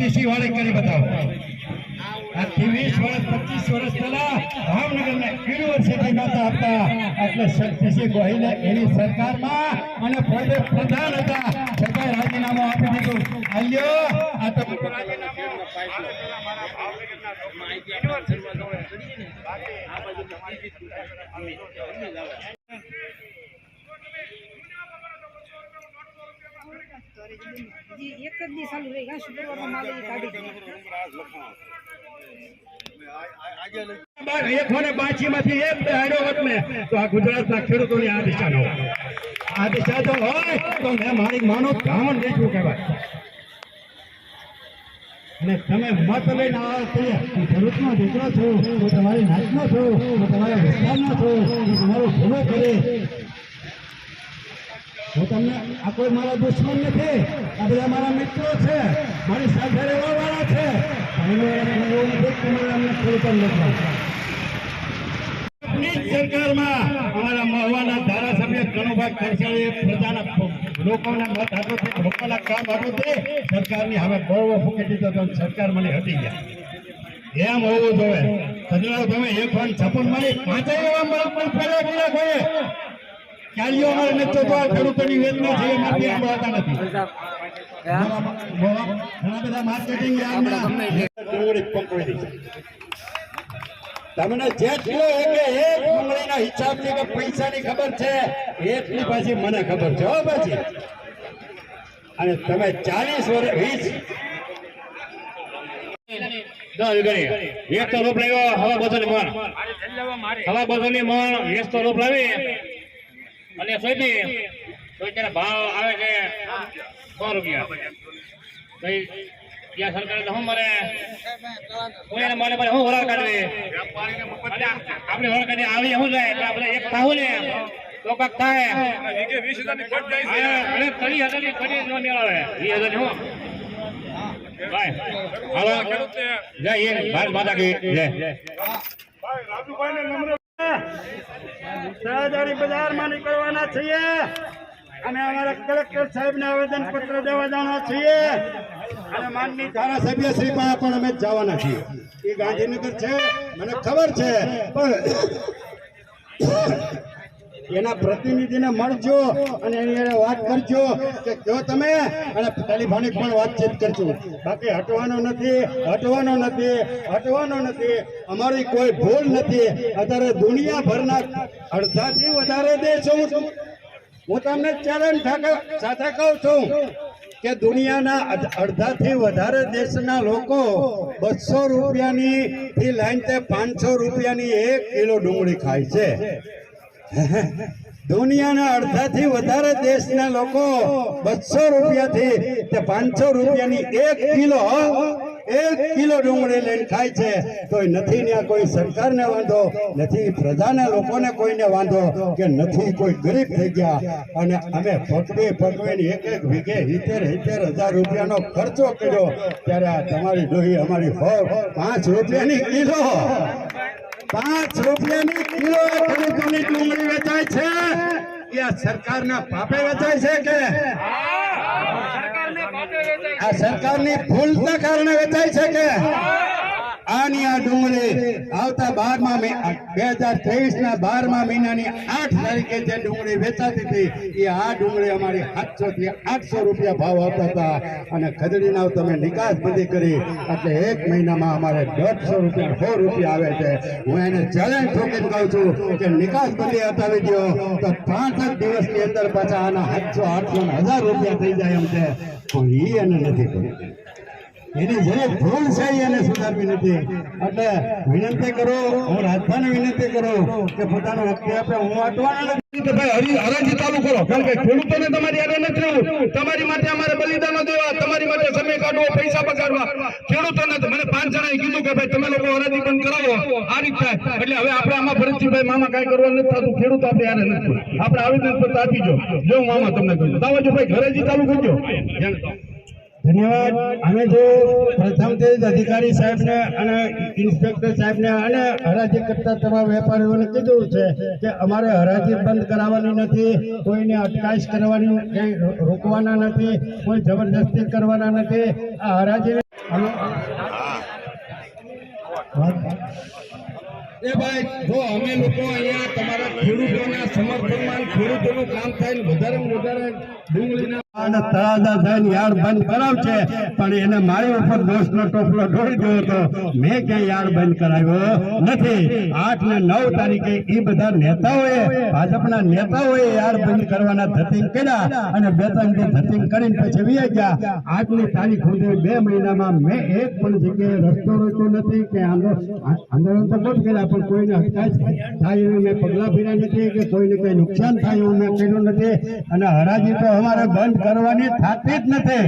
DC વાળે કરી બતાવો. આજથી વીસ વર્ષ, પચીસ વર્ષ પહેલા ભાવનગરને યુનિવર્સિટી નહોતા આપતા એટલે શક્તિસિંહ ગોહિલે એની સરકારમાં. અને પોતે રાજીનામું એક જ દી ચાલુ રહી ગયા શુક્રવારનો માલ કાઢી એક બે હોત ને તો આ ગુજરાતના ખેડૂતોની આ દિશા ન હોય. આ દિશા જો હોય તો મેં મારી માનો ધામણ વેચવું તમે મત લઈને આવો તો હું છું, હું તમારી નાતનો છું, હું તમારા વિસ્તારનો છું, હું તમારો ભૂલો કરે હું તમને આ કોઈ મારા દુશ્મન નથી. આ બધા મારા મિત્રો છે. મારી સાથે રહેવા વાળા છે સરકારમાં અમારા મહુવાના ધારાસભ્ય કનુભાઈ ખડસાળીએ પ્રજાના લોકોના મત હાથોથી લોકોના કામ હાથોથી સરકારની હવે બહુ ફૂકી દીધો તો સરકાર મને હટી ગયા. એમ હોવું જોઈએ. તમે એક વાર છપ્પન મારી પાંચ પણ ફેરવા ચાલીઓ અમારે થતો આ ખેડૂતોની વેદના છે આમ હોતા નથી. ઘણા બધા માર્કેટિંગ યાર્ડના ડુંગળી પકડી દીધી. તમને જેટલો એટલે એક ડુંગળીના હિસાબથી કે પૈસાની ખબર છે એટલી પાછી મને ખબર છે હો પાછી. અને તમે ચાલીસ વર્ષ વીસ. દસ ગણી એક તો રોપ લાવ્યો હવા બસો ની મણ હવા બસો ની મણ વીસ તો રોપ લાવી. અને સોયબી સોયબીના ભાવ આવે છે સો રૂપિયા. તો ત્યાં સરકારે તો શું મારે હું એને મને મને હું વરાળ કાઢવી? અને આપણે વરાળ કાઢી આવી શું જાય એટલે આપણે એક થાવું ને તો કાંક થાય. હા, અને ત્રીસ હજારની કડી નો મેળાવે વીસ હજાર ભાઈ જય હિન્દ. ભારત માતા કી જય. સહજારી બજારમાં નીકળવાના છીએ. અને અમારા કલેક્ટર સાહેબને આવેદન પત્ર દેવા જવાના છીએ. અને માનની ધારાસભ્ય શ્રી પાસે પણ અમે જવાના છીએ. એ ગાંધીનગર છે, મને ખબર છે. પણ એના પ્રતિનિધિને મળજો અને એની હારે વાત કરજો કે જો તમે અને ટેલિફોનિક પણ વાતચીત કરજો. બાકી હટવાનો નથી હટવાનો નથી હટવાનો નથી. અમારી કોઈ ભૂલ નથી. અત્યારે દુનિયાભરના અડધાથી વધારે દેશ હું હું તમને ચેલેન્જ સાથે કહું છું કે દુનિયાના અડધાથી વધારે દેશના લોકો બસો રૂપિયાની લઈને તે પાંચસો રૂપિયાની એક કિલો ડુંગળી ખાય છે. દુનિયાના અડધાથી વધારે દેશના લોકો બસો રૂપિયાથી તે પાંચસો રૂપિયાની એક કિલો એક કિલો ડુંગળી લઈને ખાય છે. તો નથી ત્યાં કોઈ સરકારને વાંધો, નથી પ્રજાના લોકોને કોઈને વાંધો કે નથી કોઈ ગરીબ થઈ ગયા. અને અમે પકવી પકવીને એક એક વીઘે હિતેર હિતેર હજાર રૂપિયાનો ખર્ચો કર્યો. ત્યારે આ તમારી ડોહી અમારી હો પાંચ રૂપિયાની કિલો. પાંચ રૂપિયાની કિલો ખેડૂતોની ડુંગળી વેચાય છે. એ આ સરકારના પાપે વેચાય છે કે? આ સરકારની ભૂલના કારણે વેચાય છે કે? આની આ ડુંગળી આવતા બારમા બે હજાર ત્રેવીસ ના બારમા મહિનાની આઠ તારીખે જે ડુંગળી વેચાતી હતી, એ આ ડુંગળી અમારી સાતસો થી આઠસો રૂપિયા ભાવ આવતા હતા. અને ખદડીના તમે નિકાસ બંધી કરી, એટલે એક મહિનામાં અમારે દોઢસો રૂપિયા, સો રૂપિયા આવે છે. હું એને ચેલેન્જ ઠોકીને કહું છું કે નિકાસ બંધી હટાવી દો તો પાંચ જ દિવસની અંદર પાછા આના સાતસો, આઠસો હજાર રૂપિયા થઈ જાય એમ છે. પણ એ એને નથી કર્યું એની જે ભૂલ છે એને સુધારવી નથી. એટલે વિનંતી કરો, હું રાજભાને વિનંતી કરું કે પોતાનો વ્યક્તિ આપે, હું વાંચવાના નથી. કે ભાઈ, તમે લોકો હરાજી બંધ કરાવો. હવે આપણે આમાં ભરતજીભાઈ મામા કાંઈ કરવા નથી થતું. ખેડૂત આપણે હારે નથી. આપણે આવેદન પત્ર આપી જો. મામા તમને કહ્યું દાવાજો ભાઈ હરાજી ચાલુ કરજો. ધન્યવાદ. અમે જો પ્રથમથી અધિકારી સાહેબને અને ઇન્સ્પેક્ટર સાહેબને અને હરાજી કરતા તમામ વેપારીઓને કીધું છે કે અમારે હરાજી બંધ કરાવવાની નથી, કોઈને અટકાયશ કરવાની કંઈ રોકવાના નથી, કોઈ જબરદસ્તી કરવાના નથી. આ હરાજી એ ભાઈ, જો અમે લોકો અહીંયા તમારા ખેડૂતોના સમર્થનમાં ખેડૂતોનું કામ થાય વધારે વધારે ડુંગળીના બે આજની તારીખ સુધી બે મહિનામાં મેં એક પણ જગ્યાએ રસ્તો રોક્યો નથી કે આંદોલન તો બહુ કર્યા, પણ કોઈને થાય એવું મેં પગલાં ભર્યા નથી કે કોઈને કઈ નુકસાન થાય એવું મેં કર્યું નથી. અને હરાજી તો અમારે બંધ કરવાની થતી જ નથી.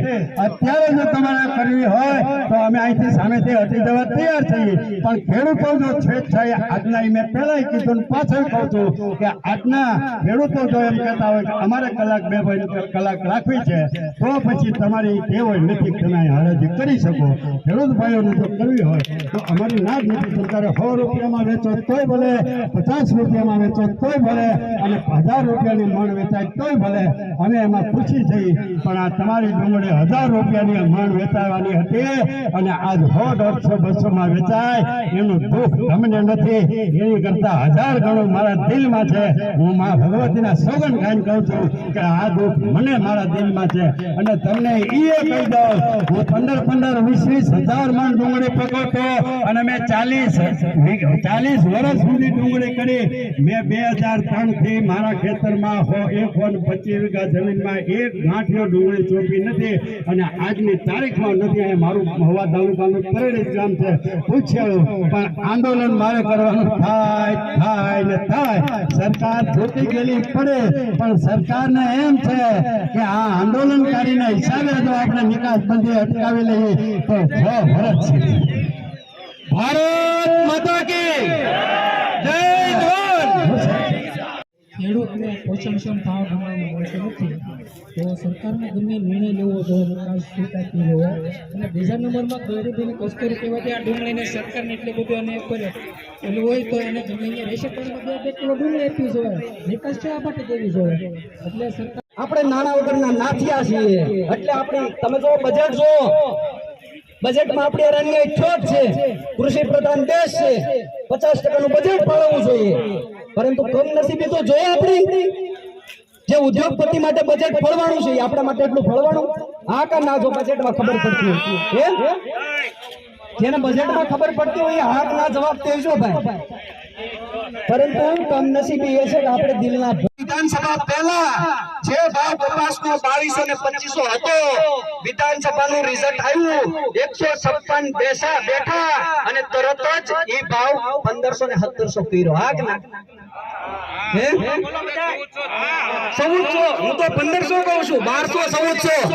અત્યારે જો તમારે કરવી હોય, તો અમે અહીંથી સામેથી હટી જવા તૈયાર છીએ. પણ ખેડૂતો જો સ્વેચ્છાએ આજના મેં પહેલાય કીધું પાછળ કહું છું કે આજના ખેડૂતો જો એમ કહેતા હોય કે અમારે કલાક બે ભાઈ કલાક રાખવી છે, તો પછી તમારી ટેવ નથી તમે હરાજી કરી શકો. ખેડૂત ભાઈઓને જો કરવી હોય, તો અમારી ના જ નથી સરકારે સો રૂપિયામાં વેચો તોય ભલે, પચાસ રૂપિયામાં વેચો તોય ભલે, અને હજાર રૂપિયાની મણ વેચાય તોય ભલે, અમે એમાં ખુશી થઈ પણ આ તમારી ડુંગળી હજાર રૂપિયાની મણ વેચાવાની હતી અને આજ સો દોઢસો બસો માં વેચાય. એનું દુઃખ તમને નથી. એની કરતા હજાર ગણું મારા દિલમાં છે. હું મા ભગવતીના સોગન ખાઈને કહું છું કે આ દુઃખ મને મારા દિલમાં છે. અને તમને એ કહી દઉં, હું પંદર પંદર, વીસ વીસ હજાર મણ ડુંગળી પકવતો અને મેં ચાલીસ ચાલીસ વર્ષ સુધી ડુંગળી કરી. મેં બે હજાર ત્રણથી મારા ખેતરમાં એક પચીસ વીઘા જમીનમાં એક ગાંઠિયો ડુંગળી ચોપી નથી અને આજની તારીખમાં નથી અને મારું મહુવા તાલુકાનું તરેડી ગામ છે. પૂછ્યું પણ આંદોલન મારે કરવાનું થાય થાય ને થાય. સરકાર છૂટી ગયેલી પડે પણ સરકારને એમ છે કે આ આંદોલનકારીના હિસાબે જો આપણે નિકાસ બંધી અટકાવી લઈએ તો છ ભરત છે ભારત માતા કી જય જવાન! ખેડૂતને પોષણક્ષમ ભાવ ગણવામાં મળતો નથી. તો સરકારને ગમે નિર્ણય લેવો જોઈએ અને બીજા નંબરમાં ગરીબીને કસ્તુરી કહેવાથી આ ડુંગળીને સરકારને એટલું બધું અને કરે. પેલું હોય તો એને ગમે અહીંયા રહેશે, પણ બે બે કિલો ડુંગળી આપવી જોઈએ. નિકાસ શા માટે દેવી જોઈએ. એટલે સરકાર આપણે નાના વગરના નાથિયા છીએ. એટલે આપણી, તમે જો બજેટ જો બજેટમાં આપણી અરણ્ય છોટ છે. કૃષિ પ્રધાન દેશ છે. પચાસ ટકાનું બજેટ ફાળવવું જોઈએ. પરંતુ કમનસીબી તો જોઈએ આપણી. જે ઉદ્યોગપતિ માટે બજેટ ફળવાનું છે, એ આપણા માટે એટલું ફળવાનું? હા કે ના, જો બજેટમાં ખબર પડતી હોય. જેને બજેટમાં ખબર પડતી હોય હા ના જવાબ દેજો ભાઈ. પરંતુ કમનસીબી એ છે કે આપણે દિલના વિધાનસભા પહેલા જે ભાવ કપાસનો બાવીસો ને પચીસો હતો, વિધાનસભાનું રિઝલ્ટ આવ્યું. એકસો છપ્પન બેસા બેઠા અને તરત જ એ ભાવ પંદરસો ને સત્તરસો કર્યો. હા કે હે? ચૌદસો. હું તો પંદરસો કહું છું. બારસો ચૌદસો.